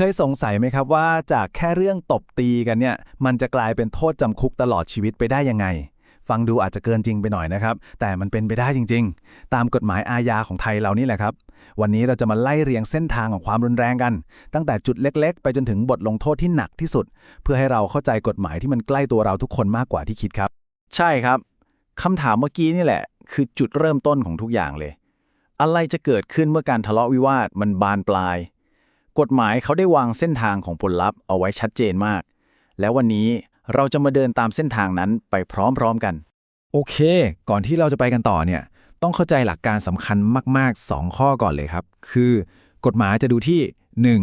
เคยสงสัยไหมครับว่าจากแค่เรื่องตบตีกันเนี่ย มันจะกลายเป็นโทษจำคุกตลอดชีวิตไปได้ยังไง ฟังดูอาจจะเกินจริงไปหน่อยนะครับ แต่มันเป็นไปได้จริง ๆ ตามกฎหมายอาญาของไทยเรานี่แหละครับ วันนี้เราจะมาไล่เรียงเส้นทางของความรุนแรงกัน ตั้งแต่จุดเล็ก ๆ ไปจนถึงบทลงโทษที่หนักที่สุด เพื่อให้เราเข้าใจกฎหมายที่มันใกล้ตัวเราทุกคนมากกว่าที่คิดครับ ใช่ครับคำถามเมื่อกี้นี่แหละ คือจุดเริ่มต้นของทุกอย่างเลย อะไรจะเกิดขึ้นเมื่อการทะเลาะวิวาทมันบานปลาย กฎหมายเขาได้วางเส้นทางของผลลัพธ์เอาไว้ชัดเจนมาก แล้ววันนี้เราจะมาเดินตามเส้นทางนั้นไปพร้อมๆกัน โอเค ก่อนที่เราจะไปกันต่อเนี่ย ต้องเข้าใจหลักการสำคัญมาก ๆ 2 ข้อก่อนเลยครับ คือกฎหมายจะดูที่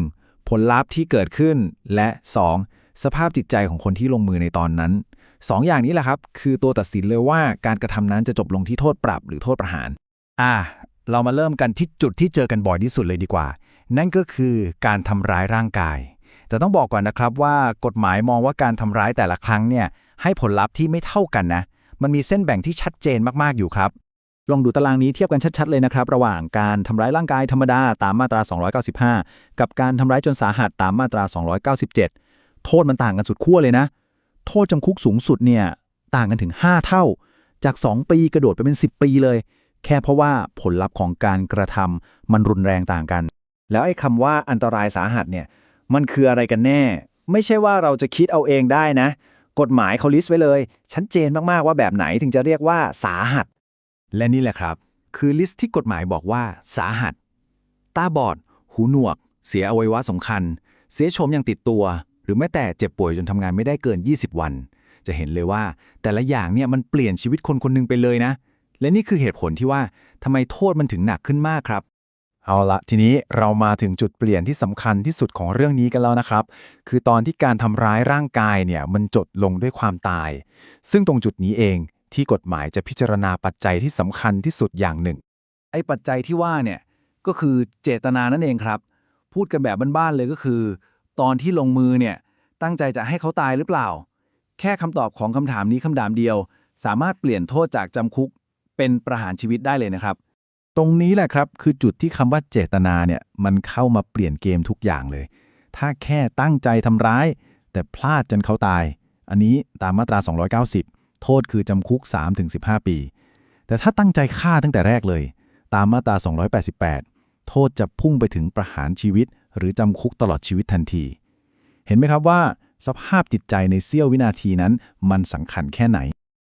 1. ผลลัพธ์ที่เกิดขึ้น และ 2. สภาพจิตใจของคนที่ลงมือในตอนนั้น 2ออย่างนี้แหละครับ คือตัวตัดสินเลยว่าการกระทำนั้นจะจบลงที่โทษปรับหรือโทษประหาร อะเรามาเริ่มกันที่จุดที่เจอกันบ่อยที่สุดเลยดีกว่า นั่นก็คือการทำร้ายร่างกาย แต่ต้องบอกก่อนนะครับว่ากฎหมายมองว่าการทำร้ายแต่ละครั้งเนี่ยให้ผลลัพธ์ที่ไม่เท่ากันนะ มันมีเส้นแบ่งที่ชัดเจนมากๆอยู่ครับ ลองดูตารางนี้เทียบกันชัดๆเลยนะครับ ระหว่างการทำร้ายร่างกายธรรมดาตามมาตรา 295 กับการทำร้ายจนสาหัสตามมาตรา 297 โทษมันต่างกันสุดขั้วเลยนะ โทษจำคุกสูงสุดเนี่ยต่างกันถึง 5 เท่า จาก 2 ปีกระโดดไปเป็น 10 ปีเลย แค่เพราะว่าผลลัพธ์ของการกระทำมันรุนแรงต่างกัน แล้วไอ้คำว่าอันตรายสาหัสเนี่ยมันคืออะไรกันแน่ ไม่ใช่ว่าเราจะคิดเอาเองได้นะ กฎหมายเขาลิสต์ไว้เลย ชัดเจนมากๆว่าแบบไหนถึงจะเรียกว่าสาหัส และนี่แหละครับ คือลิสต์ที่กฎหมายบอกว่า สาหัส ตาบอด หูหนวก เสียอวัยวะสำคัญ เสียโฉมอย่างติดตัว หรือแม้แต่เจ็บป่วยจนทำงานไม่ได้เกิน 20 วัน จะเห็นเลยว่า แต่ละอย่างเนี่ยมันเปลี่ยนชีวิตคนคนหนึงไปเลยนะ และนี่คือเหตุผลที่ว่าทำไมโทษมันถึงหนักขึ้นมากครับ เอาละทีนี้เรามาถึงจุดเปลี่ยนที่สำคัญที่สุดของเรื่องนี้กันแล้วนะครับ คือตอนที่การทำร้ายร่างกายเนี่ยมันจดลงด้วยความตาย ซึ่งตรงจุดนี้เองที่กฎหมายจะพิจารณาปัจจัยที่สำคัญที่สุดอย่างหนึ่ง ไอ้ปัจจัยที่ว่าเนี่ยก็คือเจตนานั่นเองครับ พูดกันแบบบ้านๆเลยก็คือ ตอนที่ลงมือเนี่ยตั้งใจจะให้เขาตายหรือเปล่า แค่คำตอบของคำถามนี้คำถามเดียว สามารถเปลี่ยนโทษจากจำคุกเป็นประหารชีวิตได้เลยนะครับ ตรงนี้แหละครับคือจุดที่คำว่าเจตนาเนี่ยมันเข้ามาเปลี่ยนเกมทุกอย่างเลย ถ้าแค่ตั้งใจทำร้าย แต่พลาดจนเขาตาย อันนี้ตามมาตรา 290 โทษคือจำคุก 3-15 ปี แต่ถ้าตั้งใจฆ่าตั้งแต่แรกเลย ตามมาตรา 288 โทษจะพุ่งไปถึงประหารชีวิต หรือจำคุกตลอดชีวิตทันที เห็นไหมครับว่า สภาพจิตใจในเสี้ยววินาทีนั้น มันสำคัญแค่ไหน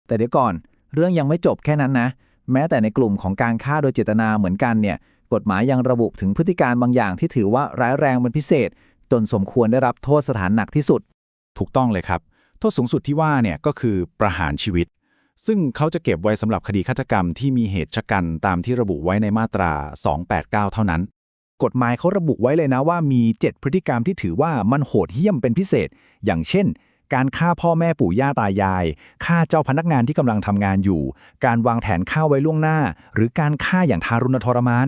แต่เดี๋ยวก่อน เรื่องยังไม่จบแค่นั้นนะ แม้แต่ในกลุ่มของการฆ่าโดยเจตนาเหมือนกันเนี่ยกฎหมายยังระบุถึงพฤติการบางอย่างที่ถือว่าร้ายแรงเป็นพิเศษ จนสมควรได้รับโทษสถานหนักที่สุด ถูกต้องเลยครับ โทษสูงสุดที่ว่าเนี่ยก็คือประหารชีวิต ซึ่งเขาจะเก็บไว้สำหรับคดีฆาตกรรมที่มีเหตุชะกันตามที่ระบุไว้ในมาตรา 289 เท่านั้น กฎหมายเขาระบุไว้เลยนะว่ามี 7 พฤติกรรมที่ถือว่ามันโหดเหี้ยมเป็นพิเศษ อย่างเช่น การฆ่าพ่อแม่ปู่ย่าตายาย ฆ่าเจ้าพนักงานที่กำลังทำงานอยู่ การวางแผนฆ่าไว้ล่วงหน้า หรือการฆ่าอย่างทารุณทรมาน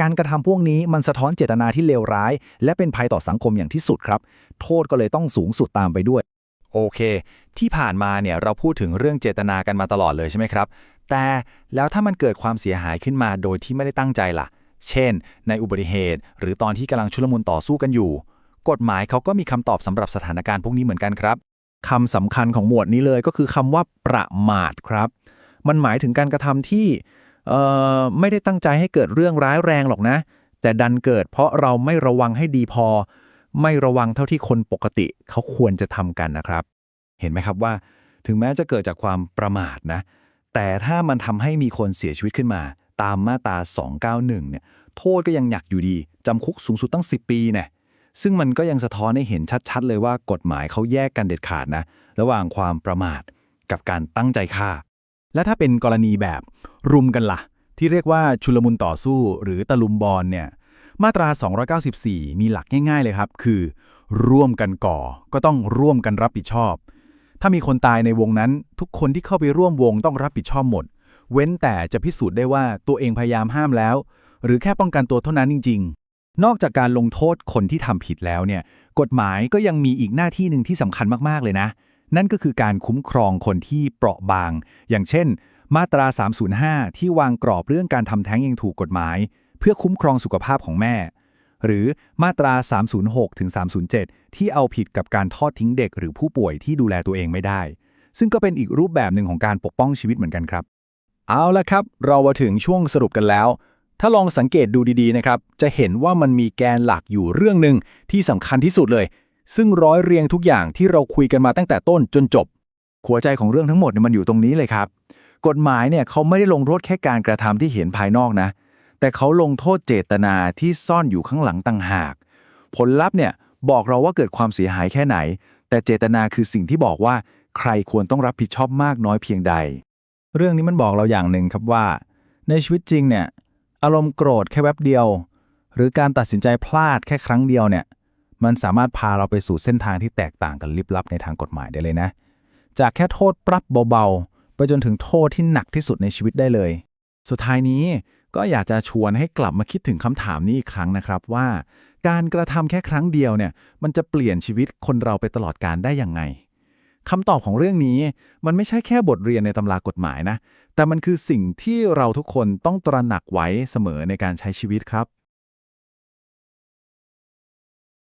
การกระทำพวกนี้มันสะท้อนเจตนาที่เลวร้าย และเป็นภัยต่อสังคมอย่างที่สุดครับ โทษก็เลยต้องสูงสุดตามไปด้วย โอเค ที่ผ่านมาเนี่ยเราพูดถึงเรื่องเจตนากันมาตลอดเลยใช่ไหมครับ แต่แล้วถ้ามันเกิดความเสียหายขึ้นมาโดยที่ไม่ได้ตั้งใจล่ะ เช่น ในอุบัติเหตุ หรือตอนที่กำลังชุลมุนต่อสู้กันอยู่กฎหมายเขาก็มีคำตอบสำหรับสถานการณ์พวกนี้เหมือนกันครับ คำสำคัญของหมวดนี้เลยก็คือคำว่าประมาทครับ มันหมายถึงการกระทำที่ไม่ได้ตั้งใจให้เกิดเรื่องร้ายแรงหรอกนะ แต่ดันเกิดเพราะเราไม่ระวังให้ดีพอ ไม่ระวังเท่าที่คนปกติเขาควรจะทำกันนะครับ เห็นไหมครับว่า ถึงแม้จะเกิดจากความประมาทนะ แต่ถ้ามันทำให้มีคนเสียชีวิตขึ้นมา ตามมาตรา 291 เนี่ย โทษก็ยังหนักอยู่ดีจำคุกสูงสุดตั้ง 10 ปีเนี่ย ซึ่งมันก็ยังสะท้อนให้เห็นชัดๆ เลยว่ากฎหมายเขาแยกกันเด็ดขาดนะ ระหว่างความประมาทกับการตั้งใจฆ่า และถ้าเป็นกรณีแบบรุมกันละ่ะ ที่เรียกว่าชุลมุนต่อสู้หรือตะลุมบอลเนี่ยมาตรา 294 มีหลักง่าย ๆ เลยครับ คือ ร่วมกันก่อ ก็ต้องร่วมกันรับผิดชอบ ถ้ามีคนตายในวงนั้น ทุกคนที่เข้าไปร่วมวงต้องรับผิดชอบหมด เว้นแต่จะพิสูจน์ได้ว่าตัวเองพยายามห้ามแล้ว หรือแค่ป้องกันตัวเท่านั้นจริง นอกจากการลงโทษคนที่ทำผิดแล้วเนี่ย กฎหมายก็ยังมีอีกหน้าที่หนึ่งที่สำคัญมาก ๆ เลยนะ นั่นก็คือการคุ้มครองคนที่เปราะบาง อย่างเช่น มาตรา 305 ที่วางกรอบเรื่องการทำแท้งยังถูกกฎหมาย เพื่อคุ้มครองสุขภาพของแม่ หรือมาตรา 306ถึง307 ที่เอาผิดกับการทอดทิ้งเด็ก หรือผู้ป่วยที่ดูแลตัวเองไม่ได้ ซึ่งก็เป็นอีกรูปแบบหนึ่งของการปกป้องชีวิตเหมือนกันครับ เอาละครับ เรามาถึงช่วงสรุปกันแล้ว ถ้าลองสังเกตดูดีๆนะครับ จะเห็นว่ามันมีแกนหลักอยู่เรื่องหนึ่งที่สำคัญที่สุดเลย ซึ่งร้อยเรียงทุกอย่างที่เราคุยกันมาตั้งแต่ต้นจนจบหัวใจของเรื่องทั้งหมดเนี่ยมันอยู่ตรงนี้เลยครับ กฎหมายเนี่ยเขาไม่ได้ลงโทษแค่การกระทำที่เห็นภายนอกนะ แต่เขาลงโทษเจตนาที่ซ่อนอยู่ข้างหลังต่างหาก ผลลัพธ์เนี่ยบอกเราว่าเกิดความเสียหายแค่ไหน แต่เจตนาคือสิ่งที่บอกว่า ใครควรต้องรับผิดชอบมากน้อยเพียงใด เรื่องนี้มันบอกเราอย่างหนึ่งครับว่า ในชีวิตจริงเนี่ย อารมณ์โกรธแค่แวบเดียว หรือการตัดสินใจพลาดแค่ครั้งเดียวเนี่ย มันสามารถพาเราไปสู่เส้นทางที่แตกต่างกันลิบลับในทางกฎหมายได้เลยนะ จากแค่โทษปรับเบาๆ ไปจนถึงโทษที่หนักที่สุดในชีวิตได้เลย สุดท้ายนี้ก็อยากจะชวนให้กลับมาคิดถึงคำถามนี้อีกครั้งนะครับว่า การกระทำแค่ครั้งเดียวเนี่ย มันจะเปลี่ยนชีวิตคนเราไปตลอดการได้ยังไง คำตอบของเรื่องนี้มันไม่ใช่แค่บทเรียนในตำรากฎหมายนะ แต่มันคือสิ่งที่เราทุกคนต้องตระหนักไว้เสมอในการใช้ชีวิตครับ